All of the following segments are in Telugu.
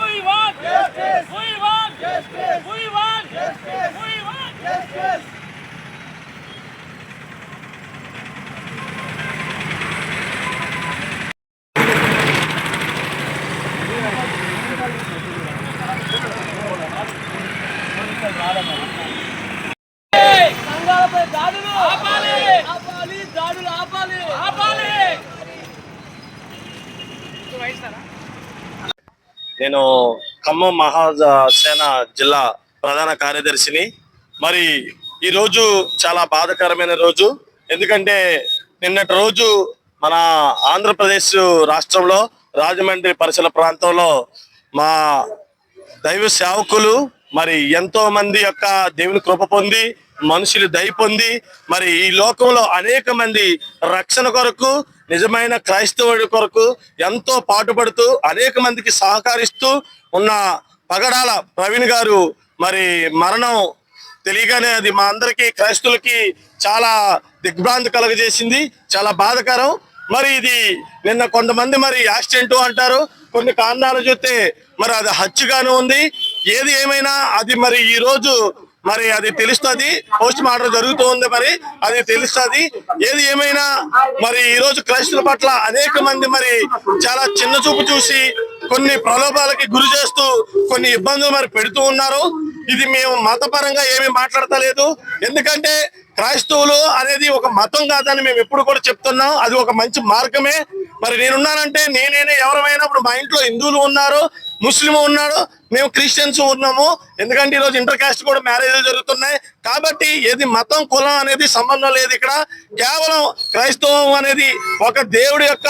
ওই నేను ఖమ్మం మహాసేన జిల్లా ప్రధాన కార్యదర్శిని. మరి ఈ రోజు చాలా బాధకరమైన రోజు. ఎందుకంటే నిన్నటి రోజు మన ఆంధ్రప్రదేశ్ రాష్ట్రంలో రాజమండ్రి పరిసర ప్రాంతంలో మా దైవ సేవకులు మరి ఎంతో మంది యొక్క దేవుని కృప పొంది మనుషులు దయ పొంది మరి ఈ లోకంలో అనేక మంది రక్షణ కొరకు నిజమైన క్రైస్తవుడి కొరకు ఎంతో పాటుపడుతూ అనేక మందికి సహకరిస్తూ ఉన్న పగడాల ప్రవీణ్ గారు మరి మరణం తెలియగానే అది మా అందరికీ క్రైస్తువులకి చాలా దిగ్భ్రాంతి కలగజేసింది. చాలా బాధకరం. మరి ఇది నిన్న కొంతమంది మరి యాక్సిడెంట్ అంటారు. కొన్ని కారణాలు చూస్తే మరి అది హత్యగానే ఉంది. ఏది ఏమైనా అది మరి ఈ రోజు మరి అది తెలుస్తుంది పోస్ట్ మార్టం జరుగుతూ ఉంది మరి అది తెలుస్తుంది. ఏది ఏమైనా మరి ఈ రోజు క్రైస్తుల పట్ల అనేక మంది మరి చాలా చిన్న చూపు చూసి కొన్ని ప్రలోభాలకి గురి చేస్తూ కొన్ని ఇబ్బందులు మరి పెడుతూ ఉన్నారు. ఇది మేము మతపరంగా ఏమీ మాట్లాడతలేదు. ఎందుకంటే క్రైస్తవులు అనేది ఒక మతం కాదని మేము ఎప్పుడు కూడా చెప్తున్నాం. అది ఒక మంచి మార్గమే. మరి నేనున్నానంటే నేనేనే ఎవరమైనప్పుడు మా ఇంట్లో హిందువులు ఉన్నారు ముస్లిం ఉన్నాడు మేము క్రిస్టియన్స్ ఉన్నాము. ఎందుకంటే ఈరోజు ఇంటర్ కాస్ట్ కూడా మ్యారేజ్లు జరుగుతున్నాయి. కాబట్టి ఏది మతం కులం అనేది సంబంధం లేదు ఇక్కడ. కేవలం క్రైస్తవం అనేది ఒక దేవుడి యొక్క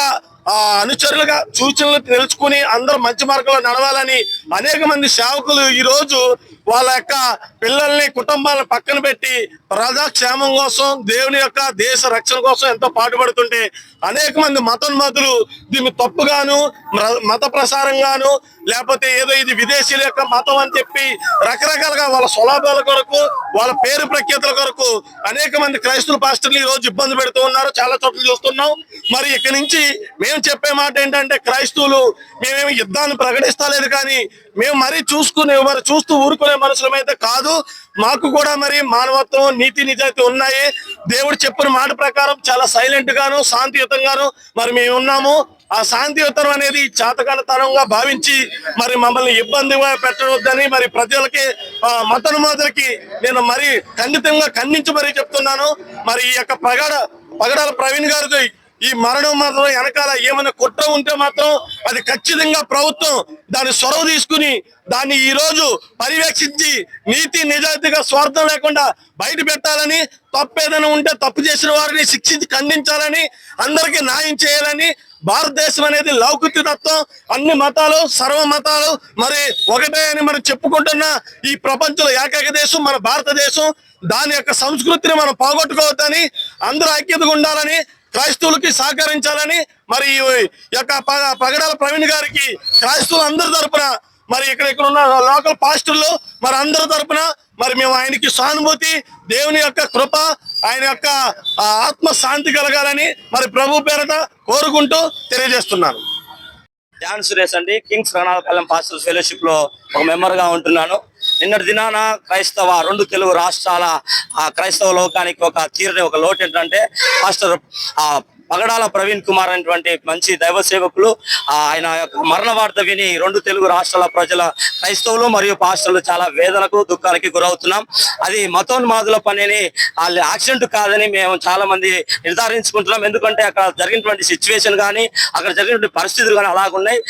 అనుచరులుగా సూచనలు తెలుసుకుని అందరూ మంచి మార్గంలో నడవాలని అనేక మంది సేవకులు ఈరోజు వాళ్ళ యొక్క పిల్లల్ని కుటుంబాలను పక్కన పెట్టి ప్రజాక్షేమం కోసం దేవుని యొక్క దేశ రక్షణ కోసం ఎంతో పాటుపడుతుంటే అనేక మంది మతోన్మతులు దీన్ని తప్పుగాను మత ప్రసారంగాను లేకపోతే ఏదో ఇది విదేశీయుల యొక్క మతం అని చెప్పి రకరకాలుగా వాళ్ళ స్వలాభాల కొరకు వాళ్ళ పేరు ప్రఖ్యాతుల కొరకు అనేక మంది క్రైస్తవ పాస్టర్లు ఈ రోజు ఇబ్బంది పెడుతూ ఉన్నారు. చాలా చోట్ల చూస్తున్నాం. మరి ఇక్కడి నుంచి మేము చెప్పే మాట ఏంటంటే క్రైస్తవులు మేమేమి యుద్ధాన్ని ప్రకటిస్తలేదు కానీ మేము మరీ చూసుకునే మరి చూస్తూ ఊరుకునే మనుషులమైతే కాదు. మాకు కూడా మరి మానవత్వం నీతి నిజాయితీ ఉన్నాయి. దేవుడు చెప్పిన మాట ప్రకారం చాలా సైలెంట్ గాను శాంతియుతంగాను మరి మేము ఉన్నాము. ఆ శాంతియుతం అనేది చాతకాలతనంగా భావించి మరి మమ్మల్ని ఇబ్బందిగా పెట్టవద్దని మరి ప్రజలకి మతనుమాదులకి నేను మరి ఖండితంగా ఖండించి మరీ చెప్తున్నాను. మరి ఈ యొక్క పగడ పగడాల ప్రవీణ్ గారితో ఈ మరణం మాత్రం వెనకాల ఏమైనా కుట్ర ఉంటే మాత్రం అది ఖచ్చితంగా ప్రభుత్వం దాన్ని చొరవ తీసుకుని దాన్ని ఈరోజు పర్యవేక్షించి నీతి నిజాయితీగా స్వార్థం లేకుండా బయట పెట్టాలని తప్పు ఏదైనా ఉంటే తప్పు చేసిన వారిని శిక్షించి ఖండించాలని అందరికీ న్యాయం చేయాలని భారతదేశం అనేది లౌకిక తత్వం. అన్ని మతాలు సర్వ మతాలు మరి ఒకటే అని మనం చెప్పుకుంటున్న ఈ ప్రపంచంలో ఏకైక దేశం మన భారతదేశం. దాని యొక్క సంస్కృతిని మనం పోగొట్టుకోవద్దని అందరూ ఐక్యతగా ఉండాలని క్రైస్తవులకి సహకరించాలని మరి ఈ యొక్క పగ- పగడాల ప్రవీణ్ గారికి క్రైస్తవులు అందరి తరపున మరి ఇక్కడ ఇక్కడ ఉన్న లోకల్ పాస్టర్లు మరి అందరి తరపున మరి మేము ఆయనకి సానుభూతి దేవుని యొక్క కృప ఆయన యొక్క ఆత్మ శాంతి కలగాలని మరి ప్రభు పేరట కోరుకుంటూ తెలియజేస్తున్నాను. ధ్యాన్ సురేష్ అండి కింగ్స్ రణాలపాలెం పాస్టర్స్ ఫెలోషిప్లో ఒక మెంబర్గా ఉంటున్నాను. నిన్నటి దినాన క్రైస్తవ రెండు తెలుగు రాష్ట్రాల ఆ క్రైస్తవ లోకానికి ఒక తీరని ఒక లోటు ఏంటంటే పాస్టర్ పగడాల ప్రవీణ్ కుమార్ అనేటువంటి మంచి దైవ సేవకులు. ఆయన యొక్క మరణ వార్త విని రెండు తెలుగు రాష్ట్రాల ప్రజల క్రైస్తవులు మరియు పాస్టర్లు చాలా వేదనకు దుఃఖాలకి గురవుతున్నాం. అది మతోన్మాదుల పనిని వాళ్ళు యాక్సిడెంట్ కాదని మేము చాలా మంది నిర్ధారించుకుంటున్నాం. ఎందుకంటే అక్కడ జరిగినటువంటి సిచ్యువేషన్ కానీ అక్కడ జరిగినటువంటి పరిస్థితులు కానీ అలాగున్నాయి.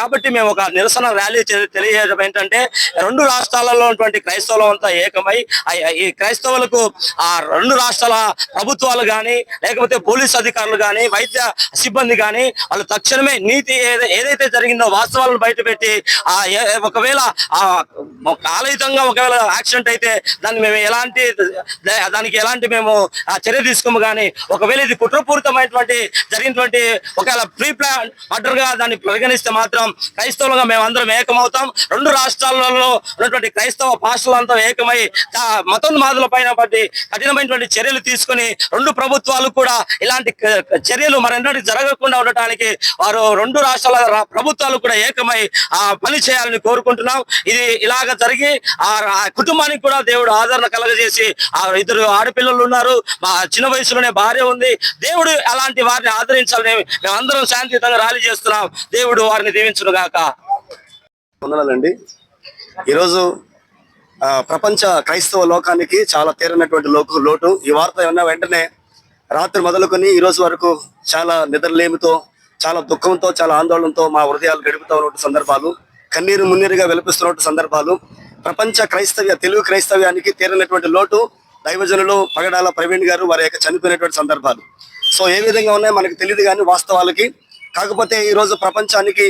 కాబట్టి మేము ఒక నిరసన ర్యాలీ తెలియజేయడం ఏంటంటే రెండు రాష్ట్రాలలో ఉన్నటువంటి క్రైస్తవులు అంతా ఏకమై ఈ క్రైస్తవులకు ఆ రెండు రాష్ట్రాల ప్రభుత్వాలు కానీ లేకపోతే పోలీస్ అధికారులు కానీ వైద్య సిబ్బంది కానీ వాళ్ళు తక్షణమే నీతి ఏదైతే జరిగిందో వాస్తవాలను బయటపెట్టి ఆ ఒకవేళ ఆ ఒకవేళ యాక్సిడెంట్ అయితే దాన్ని మేము ఎలాంటి దానికి ఎలాంటి మేము ఆ చర్య తీసుకోము కానీ ఒకవేళ ఇది కుట్రపూరితమైనటువంటి జరిగినటువంటి ఒకవేళ ప్రీ ప్లాన్ మర్డర్గా దాన్ని పరిగణిస్తే మాత్రం క్రైస్తవులుగా మేము అందరం ఏకమవుతాం. రెండు రాష్ట్రాలలో ఉన్నటువంటి క్రైస్తవ పాస్టర్లంతా ఏకమై మతోన్మాదుల పైన బట్టి కఠినమైనటువంటి చర్యలు తీసుకొని రెండు ప్రభుత్వాలు కూడా ఇలాంటి చర్యలు మరెన్నటి జరగకుండా ఉండటానికి వారు రెండు రాష్ట్రాల రా- ప్రభుత్వాలు కూడా ఏకమై ఆ పని చేయాలని కోరుకుంటున్నాం. ఇది ఇలాగ జరిగి ఆ కుటుంబానికి కూడా దేవుడు ఆదరణ కలగజేసి ఆ ఇద్దరు ఆడపిల్లలు ఉన్నారు. మా చిన్న వయసులోనే భార్య ఉంది. దేవుడు అలాంటి వారిని ఆదరించాలని మేమందరం శాంతియుతంగా ర్యాలీ చేస్తున్నాం. దేవుడు వారిని దీవించును గాక. వందనాలండి. ఈరోజు ఆ, ప్రపంచ క్రైస్తవ లోకానికి చాలా తీరనటువంటి లోకు లోటు. ఈ వార్త విన్న వెంటనే రాత్రి మొదలుకొని ఈ రోజు వరకు చాలా నిద్రలేమితో చాలా దుఃఖంతో చాలా ఆందోళనతో మా హృదయాలు గడుపుతూ ఉన్నటువంటి సందర్భాలు కన్నీరు మున్నీరుగా విలపిస్తున్నటువంటి సందర్భాలు ప్రపంచ క్రైస్తవ్య తెలుగు క్రైస్తవ్యానికి తీరనటువంటి లోటు దైవజనులు పగడాల ప్రవీణ్ గారు వారి యొక్క చనిపోయినటువంటి సందర్భాలు. సో ఏ విధంగా ఉన్నాయో మనకు తెలియదు కానీ వాస్తవాలకి కాకపోతే ఈరోజు ప్రపంచానికి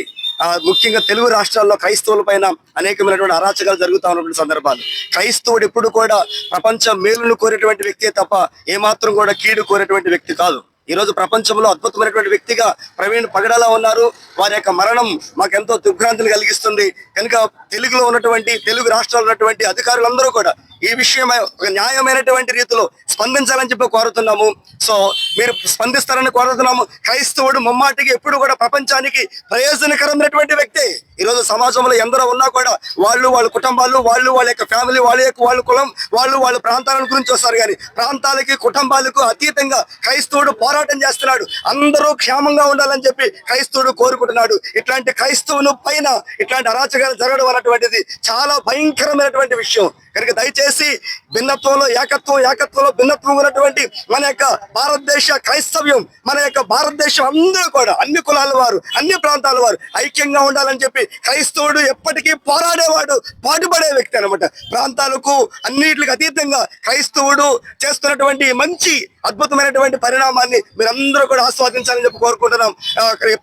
ముఖ్యంగా తెలుగు రాష్ట్రాల్లో క్రైస్తవుల పైన అనేకమైనటువంటి అరాచకాలు జరుగుతూ ఉన్నటువంటి సందర్భాలు. క్రైస్తవుడు ఎప్పుడు కూడా ప్రపంచ మేలును కోరేటువంటి వ్యక్తే తప్ప ఏమాత్రం కూడా కీడు కోరేటువంటి వ్యక్తి కాదు. ఈ రోజు ప్రపంచంలో అద్భుతమైనటువంటి వ్యక్తిగా ప్రవీణ్ పగడాల ఉన్నారు. వారి యొక్క మరణం మాకెంతో దుర్భ్రాంతిని కలిగిస్తుంది. కనుక తెలుగులో ఉన్నటువంటి తెలుగు రాష్ట్రాల్లో ఉన్నటువంటి అధికారులందరూ కూడా ఈ విషయమై ఒక న్యాయమైనటువంటి రీతిలో స్పందించాలని చెప్పి కోరుతున్నాము. సో మీరు స్పందిస్తారని కోరుతున్నాము. క్రైస్తవుడు ముమ్మాటికి ఎప్పుడు కూడా ప్రపంచానికి ప్రయోజనకరమైనటువంటి వ్యక్తి. ఈ రోజు సమాజంలో ఎందరో ఉన్నా కూడా వాళ్ళు వాళ్ళ కుటుంబాలు వాళ్ళు వాళ్ళ యొక్క ఫ్యామిలీ వాళ్ళ యొక్క వాళ్ళ కులం వాళ్ళు వాళ్ళ ప్రాంతాల గురించి వస్తారు కానీ ప్రాంతాలకి కుటుంబాలకు అతీతంగా క్రైస్తవుడు పోరాటం చేస్తున్నాడు. అందరూ క్షేమంగా ఉండాలని చెప్పి క్రైస్తవుడు కోరుకుంటున్నాడు. ఇట్లాంటి క్రైస్తవుని పైన ఇట్లాంటి అరాచకాలు జరగడం అన్నటువంటిది చాలా భయంకరమైనటువంటి విషయం. కనుక దయచేసి భిన్నత్వంలో ఏకత్వం ఏకత్వంలో ఉన్నటువంటి మన యొక్క భారతదేశ క్రైస్తవ్యం మన యొక్క భారతదేశం అందరూ కూడా అన్ని కులాల వారు అన్ని ప్రాంతాల వారు ఐక్యంగా ఉండాలని చెప్పి క్రైస్తవుడు ఎప్పటికీ పోరాడేవాడు పాటుపడే వ్యక్తి అనమాట ప్రాంతాలకు అన్నిటికి అతీతంగా క్రైస్తవుడు చేస్తున్నటువంటి మంచి అద్భుతమైనటువంటి పరిణామాన్ని మీరందరూ కూడా ఆస్వాదించాలని చెప్పి కోరుకుంటున్నాం.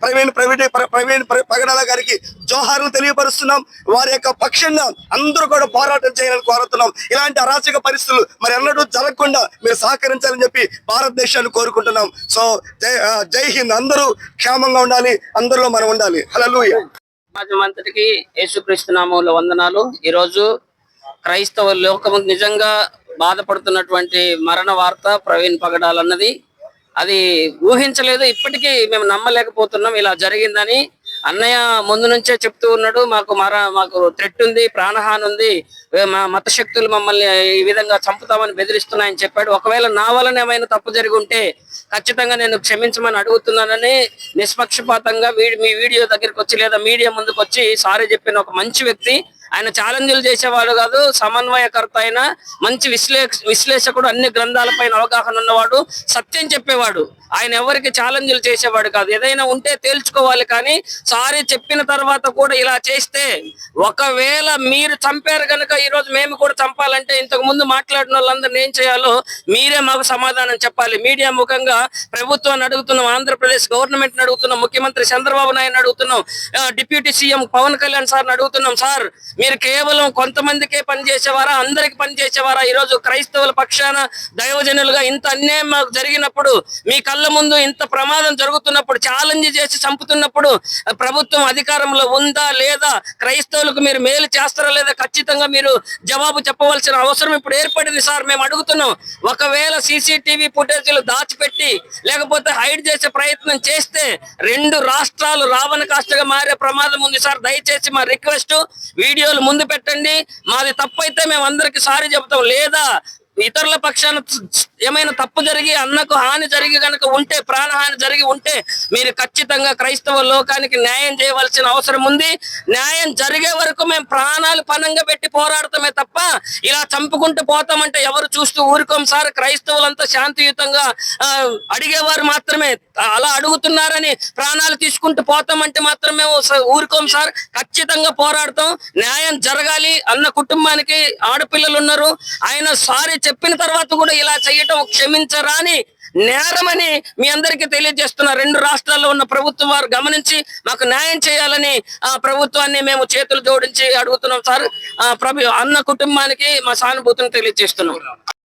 ప్రవీణ్ ప్రవీణ్ ప్రవీణ్ పగడాల గారికి జోహార్లు తెలియపరుస్తున్నాం. వారి యొక్క పక్షంగా అందరూ కూడా పోరాటం చేయాలని కోరుతున్నాం. ఇలాంటి అరాచక పరిస్థితులు మరి ఎన్నడూ జరగకుండా మీరు సహకరించాలని చెప్పి భారతదేశాన్ని కోరుకుంటున్నాం. సో జై జై హింద్. అందరూ క్షేమంగా ఉండాలి. అందరిలో మనం ఉండాలి. హలో సమాజం అంతటికి యేసుక్రీస్తు నామంలో వందనాలు. ఈరోజు క్రైస్తవ లోకము నిజంగా బాధపడుతున్నటువంటి మరణ వార్త ప్రవీణ్ పగడాలన్నది అది ఊహించలేదు ఇప్పటికీ మేము నమ్మలేకపోతున్నాం ఇలా జరిగిందని. అన్నయ్య ముందు నుంచే చెప్తూ ఉన్నాడు మాకు మర మాకు థ్రెట్ ఉంది ప్రాణహాని ఉంది మా మత శక్తులు మమ్మల్ని ఈ విధంగా చంపుతామని బెదిరిస్తున్నాయని చెప్పాడు. ఒకవేళ నా వలన ఏమైనా తప్పు జరిగి ఉంటే ఖచ్చితంగా నేను క్షమించమని అడుగుతున్నానని నిష్పక్షపాతంగా వీడి మీ వీడియో దగ్గరికి వచ్చి లేదా మీడియా ముందుకు వచ్చి సారీ చెప్పిన ఒక మంచి వ్యక్తి ఆయన ఛాలెంజ్లు చేసేవాడు కాదు సమన్వయకర్త అయిన మంచి విశ్లేష విశ్లేషకుడు అన్ని గ్రంథాలపైన అవగాహన ఉన్నవాడు సత్యం చెప్పేవాడు. ఆయన ఎవరికి ఛాలెంజ్లు చేసేవాడు కాదు. ఏదైనా ఉంటే తేల్చుకోవాలి కానీ సారీ చెప్పిన తర్వాత కూడా ఇలా చేస్తే ఒకవేళ మీరు చంపారు కనుక ఈ రోజు మేము కూడా చంపాలంటే ఇంతకు ముందు మాట్లాడిన వాళ్ళందరినీ ఏం చేయాలో మీరే మాకు సమాధానం చెప్పాలి. మీడియా ముఖంగా ప్రభుత్వాన్ని అడుగుతున్నాం ఆంధ్రప్రదేశ్ గవర్నమెంట్ అడుగుతున్నాం ముఖ్యమంత్రి చంద్రబాబు నాయుడు అడుగుతున్నాం డిప్యూటీ సీఎం పవన్ కళ్యాణ్ సార్ని అడుగుతున్నాం. సార్ మీరు కేవలం కొంతమందికే పనిచేసేవారా? అందరికి పనిచేసేవారా? ఈ రోజు క్రైస్తవుల పక్షాన దైవజనులుగా ఇంత అన్యాయం మాకు జరిగినప్పుడు మీ కళ్ళ ముందు ఇంత ప్రమాదం జరుగుతున్నప్పుడు ఛాలెంజ్ చేసి చంపుతున్నప్పుడు ప్రభుత్వం అధికారంలో ఉందా లేదా క్రైస్తవులకు మీరు మేలు చేస్తారా లేదా ఖచ్చితంగా మీరు జవాబు చెప్పవలసిన అవసరం ఇప్పుడు ఏర్పడింది సార్. మేము అడుగుతున్నాం ఒకవేళ సీసీటీవీ ఫుటేజీలు దాచిపెట్టి లేకపోతే హైడ్ చేసే ప్రయత్నం చేస్తే రెండు రాష్ట్రాలు రావణ కాష్టగా మారే ప్రమాదం ఉంది సార్. దయచేసి మా రిక్వెస్ట్ వీడియోలు ముందు పెట్టండి. మాది తప్పైతే మేము అందరికి సారీ చెబుతాం. లేదా ఇతరుల పక్షాన ఏమైనా తప్పు జరిగి అన్నకు హాని జరిగి కనుక ఉంటే ప్రాణహాని జరిగి ఉంటే మీరు ఖచ్చితంగా క్రైస్తవ లోకానికి న్యాయం చేయవలసిన అవసరం ఉంది. న్యాయం జరిగే వరకు మేము ప్రాణాలు పనంగా పెట్టి పోరాడతామే తప్ప ఇలా చంపుకుంటూ పోతామంటే ఎవరు చూస్తూ ఊరుకోం సార్? క్రైస్తవులంతా శాంతియుతంగా అడిగేవారు మాత్రమే. అలా అడుగుతున్నారని ప్రాణాలు తీసుకుంటూ పోతామంటే మాత్రం మేము ఊరుకోం సార్. ఖచ్చితంగా పోరాడతాం. న్యాయం జరగాలి. అన్న కుటుంబానికి ఆడపిల్లలు ఉన్నారు ఆయన సారీ చెప్పిన తర్వాత కూడా ఇలా చేయటం క్షమించరాని నేరమని మీ అందరికీ తెలియజేస్తున్న రెండు రాష్ట్రాల్లో ఉన్న ప్రభుత్వం వారు గమనించి మాకు న్యాయం చేయాలని ఆ ప్రభుత్వాన్ని మేము చేతులు జోడించి అడుగుతున్నాం సార్. ఆ ప్రభు అన్న కుటుంబానికి మా సానుభూతిని తెలియజేస్తున్నాం.